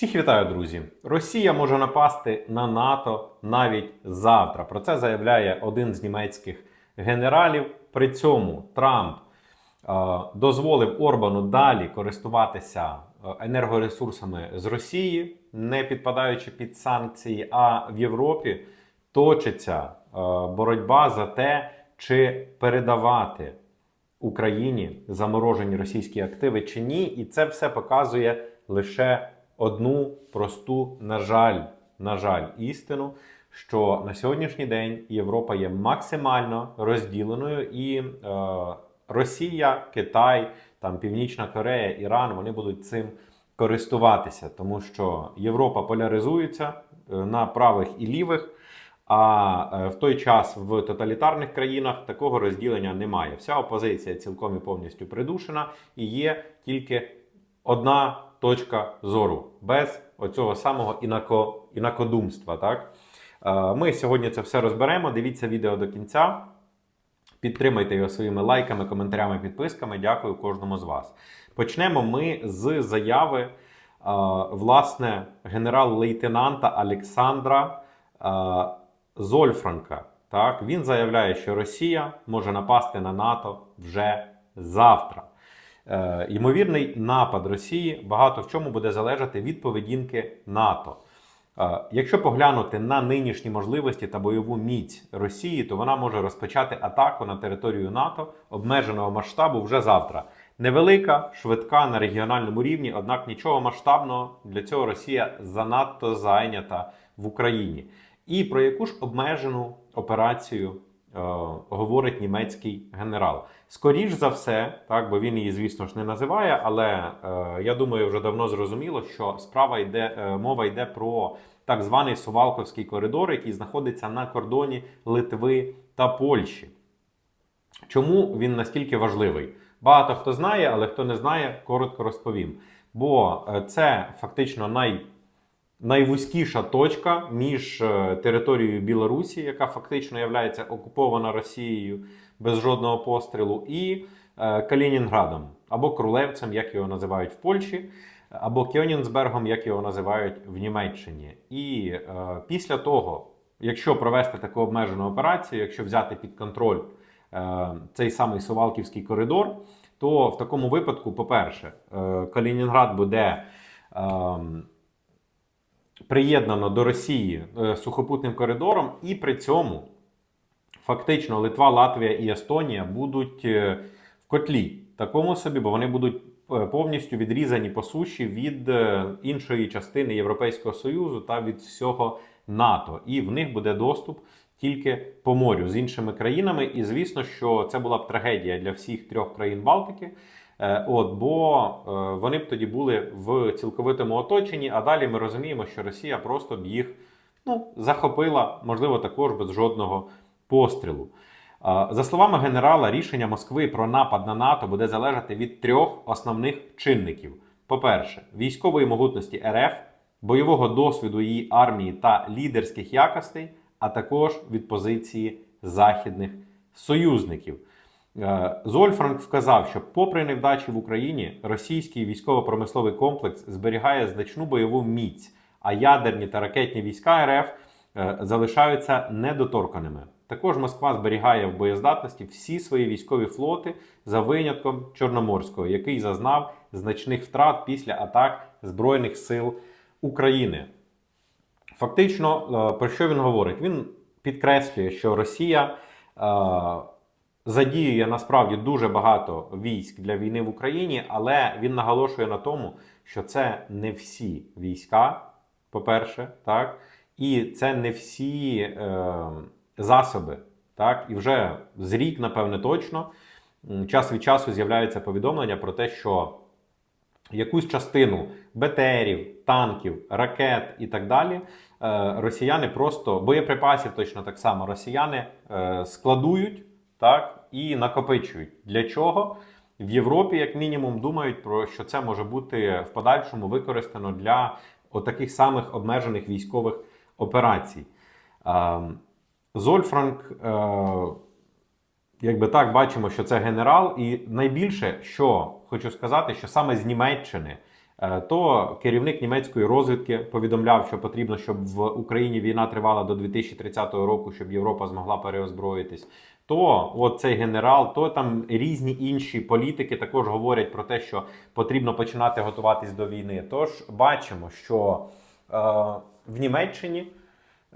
Всіх вітаю, друзі! Росія може напасти на НАТО навіть завтра. Про це заявляє один з німецьких генералів. При цьому Трамп е, дозволив Орбану далі користуватися е, енергоресурсами з Росії, не підпадаючи під санкції. А в Європі точиться е, боротьба за те, чи передавати Україні заморожені російські активи чи ні. І це все показує лише одну просту, на жаль, на жаль, істину, що на сьогоднішній день Європа є максимально розділеною, і е, Росія, Китай, там Північна Корея, Іран вони будуть цим користуватися, тому що Європа поляризується е, на правих і лівих. А е, в той час в тоталітарних країнах такого розділення немає. Вся опозиція цілком і повністю придушена, і є тільки одна точка зору без оцього самого інако, інакодумства. Так? Е, Ми сьогодні це все розберемо. Дивіться відео до кінця. Підтримайте його своїми лайками, коментарями, підписками. Дякую кожному з вас. Почнемо ми з заяви е, власне генерал-лейтенанта Олександра е, Зольфранка. Так, він заявляє, що Росія може напасти на НАТО вже завтра. Е, ймовірний напад Росії багато в чому буде залежати від поведінки НАТО. Е, Якщо поглянути на нинішні можливості та бойову міць Росії, то вона може розпочати атаку на територію НАТО обмеженого масштабу вже завтра. Невелика, швидка на регіональному рівні, однак нічого масштабного для цього Росія занадто зайнята в Україні. І про яку ж обмежену операцію говорить німецький генерал? Скоріш за все, так, бо він її, звісно ж, не називає, але е, я думаю, вже давно зрозуміло, що справа йде, е, мова йде про так званий Сувалковський коридор, який знаходиться на кордоні Литви та Польщі. Чому він настільки важливий? Багато хто знає, але хто не знає, коротко розповім. Бо е, це фактично най, найвузькіша точка між е, територією Білорусі, яка фактично є окупована Росією без жодного пострілу, і е, Калінінградом або Крулевцем, як його називають в Польщі, або Кьонінсбергом, як його називають в Німеччині. І е, після того, якщо провести таку обмежену операцію, якщо взяти під контроль е, цей самий Сувалківський коридор, то в такому випадку, по-перше, е, Калінінград буде. Е, Приєднано до Росії е, сухопутним коридором, і при цьому фактично Литва, Латвія і Естонія будуть е, в котлі такому собі, бо вони будуть е, повністю відрізані по суші від іншої частини Європейського Союзу та від всього НАТО. І в них буде доступ тільки по морю з іншими країнами. І звісно, що це була б трагедія для всіх трьох країн Балтики. Е, От, бо е, вони б тоді були в цілковитому оточенні, а далі ми розуміємо, що Росія просто б їх ну, захопила, можливо, також без жодного пострілу. Е, За словами генерала, рішення Москви про напад на НАТО буде залежати від трьох основних чинників: по-перше, військової могутності РФ, бойового досвіду її армії та лідерських якостей, а також від позиції західних союзників. Е, Зольфранк вказав, що, попри невдачі в Україні, російський військово-промисловий комплекс зберігає значну бойову міць, а ядерні та ракетні війська РФ е, залишаються недоторканими. Також Москва зберігає в боєздатності всі свої військові флоти за винятком Чорноморського, який зазнав значних втрат після атак Збройних сил України. Фактично, е, про що він говорить? Він підкреслює, що Росія задіює насправді дуже багато військ для війни в Україні, але він наголошує на тому, що це не всі війська, по-перше, так, і це не всі е, засоби. Так, і вже з рік, напевне, точно, час від часу з'являються повідомлення про те, що якусь частину БТРів, танків, ракет і так далі. е, Росіяни просто боєприпасів точно так само росіяни е, складують так і накопичують. Для чого? В Європі, як мінімум, думають про що це може бути в подальшому використано для отаких самих обмежених військових операцій. Е, Зольфранк, е, якби так, бачимо, що це генерал, і найбільше, що хочу сказати, що саме з Німеччини то керівник німецької розвідки повідомляв, що потрібно, щоб в Україні війна тривала до 2030 року, щоб Європа змогла переозброїтись. То от цей генерал, то там різні інші політики також говорять про те, що потрібно починати готуватись до війни. Тож бачимо, що е, в Німеччині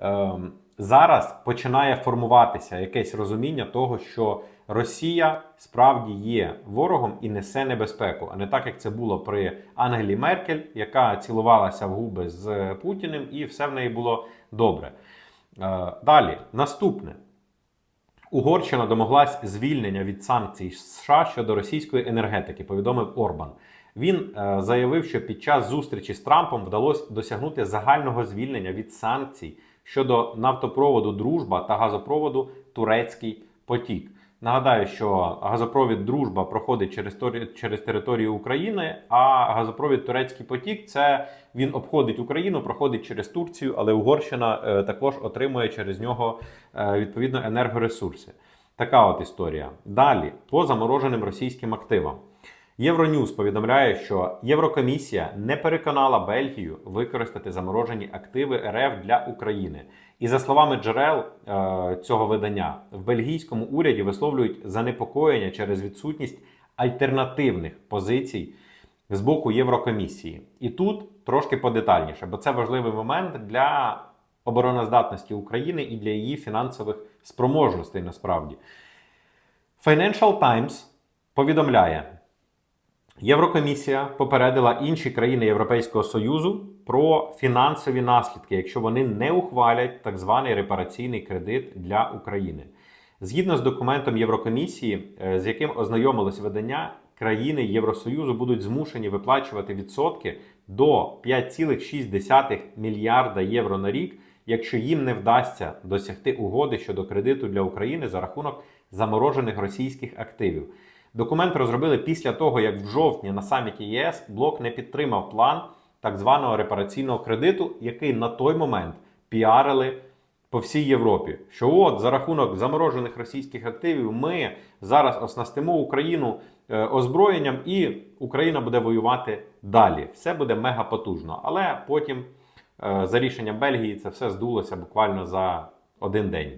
е, зараз починає формуватися якесь розуміння того, що Росія справді є ворогом і несе небезпеку, а не так, як це було при Ангелі Меркель, яка цілувалася в губи з Путіним, і все в неї було добре. Е, Далі, наступне. Угорщина домоглась звільнення від санкцій США щодо російської енергетики, повідомив Орбан. Він е, заявив, що під час зустрічі з Трампом вдалося досягнути загального звільнення від санкцій щодо нафтопроводу Дружба та газопроводу Турецький потік. Нагадаю, що газопровід Дружба проходить через, через територію України, а газопровід Турецький потік це він обходить Україну, проходить через Турцію, але Угорщина е, також отримує через нього е, відповідно енергоресурси. Така от історія. Далі по замороженим російським активам. Євроньюз повідомляє, що Єврокомісія не переконала Бельгію використати заморожені активи РФ для України. І за словами джерел е, цього видання, в бельгійському уряді висловлюють занепокоєння через відсутність альтернативних позицій з боку Єврокомісії. І тут трошки подетальніше, бо це важливий момент для обороноздатності України і для її фінансових спроможностей насправді. Financial Times повідомляє, Єврокомісія попередила інші країни Європейського Союзу про фінансові наслідки, якщо вони не ухвалять так званий репараційний кредит для України. Згідно з документом Єврокомісії, е, з яким ознайомилось видання, країни Євросоюзу будуть змушені виплачувати відсотки до 5,6 мільярда євро на рік, якщо їм не вдасться досягти угоди щодо кредиту для України за рахунок заморожених російських активів. Документ розробили після того, як в жовтні на саміті ЄС блок не підтримав план так званого репараційного кредиту, який на той момент піарили по всій Європі. Що от за рахунок заморожених російських активів ми зараз оснастимо Україну е, озброєнням, і Україна буде воювати далі. Все буде мега потужно. Але потім, е, за рішенням Бельгії, це все здулося буквально за один день.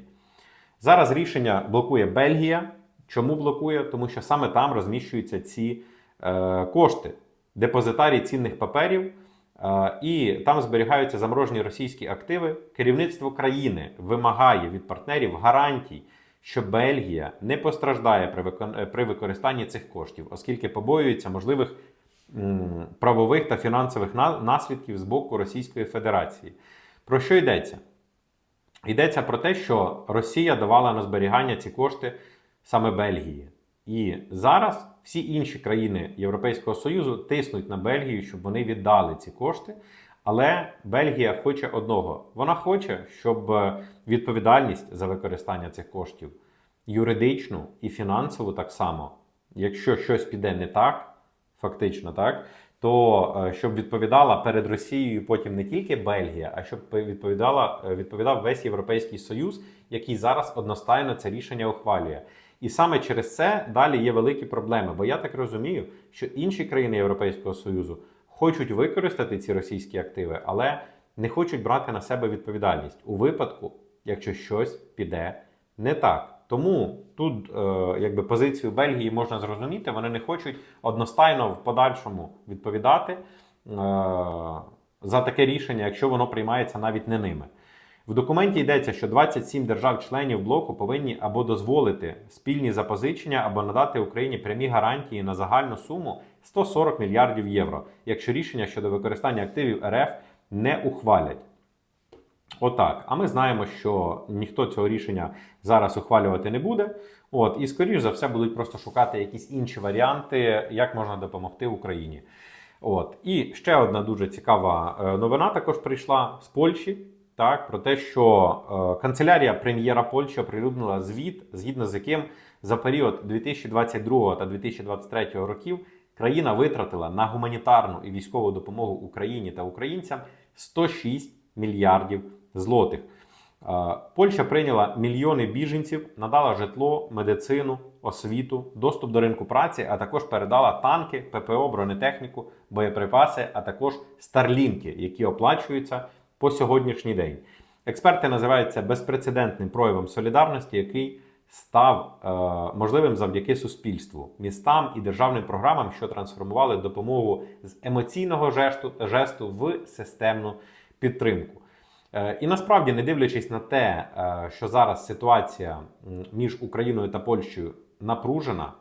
Зараз рішення блокує Бельгія. Чому блокує? Тому що саме там розміщуються ці е, кошти, депозитарій цінних паперів, е, і там зберігаються заморожені російські активи. Керівництво країни вимагає від партнерів гарантій, що Бельгія не постраждає при, викон... е, при використанні цих коштів, оскільки побоюється можливих м, правових та фінансових на... наслідків з боку Російської Федерації. Про що йдеться? Йдеться про те, що Росія давала на зберігання ці кошти саме Бельгії. І зараз всі інші країни Європейського Союзу тиснуть на Бельгію, щоб вони віддали ці кошти. Але Бельгія хоче одного: вона хоче, щоб відповідальність за використання цих коштів юридичну і фінансову так само, якщо щось піде не так, фактично так, то е, щоб відповідала перед Росією потім не тільки Бельгія, а щоб відповідала, е, відповідав весь Європейський Союз, який зараз одностайно це рішення ухвалює. І саме через це далі є великі проблеми. Бо я так розумію, що інші країни Європейського Союзу хочуть використати ці російські активи, але не хочуть брати на себе відповідальність у випадку, якщо щось піде не так. Тому тут е, якби позицію Бельгії можна зрозуміти, вони не хочуть одностайно в подальшому відповідати е, за таке рішення, якщо воно приймається навіть не ними. В документі йдеться, що 27 держав-членів блоку повинні або дозволити спільні запозичення, або надати Україні прямі гарантії на загальну суму 140 мільярдів євро, якщо рішення щодо використання активів РФ не ухвалять. Отак. А ми знаємо, що ніхто цього рішення зараз ухвалювати не буде. От, і скоріш за все будуть просто шукати якісь інші варіанти, як можна допомогти Україні. От. І ще одна дуже цікава е, новина також прийшла з Польщі. Так, про те, що е, канцелярія прем'єра Польщі оприлюднила звіт, згідно з яким за період 2022 та 2023 років країна витратила на гуманітарну і військову допомогу Україні та українцям 106 мільярдів злотих. Е, Польща прийняла мільйони біженців, надала житло, медицину, освіту, доступ до ринку праці, а також передала танки, ППО, бронетехніку, боєприпаси, а також старлінки, які оплачуються по сьогоднішній день. Експерти називають це безпрецедентним проявом солідарності, який став е, можливим завдяки суспільству, містам і державним програмам, що трансформували допомогу з емоційного жесту, жесту в системну підтримку. Е, І насправді, не дивлячись на те, е, що зараз ситуація між Україною та Польщею напружена,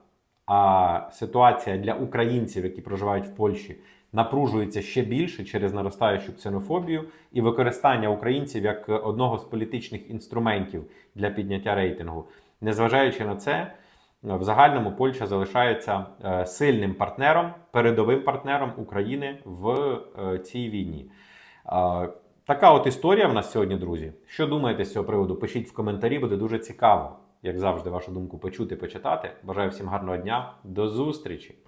а ситуація для українців, які проживають в Польщі, напружується ще більше через наростаючу ксенофобію і використання українців як одного з політичних інструментів для підняття рейтингу. Незважаючи на це, в загальному Польща залишається е, сильним партнером, передовим партнером України в е, цій війні. Е, Така от історія в нас сьогодні, друзі. Що думаєте з цього приводу? Пишіть в коментарі, буде дуже цікаво, як завжди, вашу думку почути, почитати. Бажаю всім гарного дня. До зустрічі!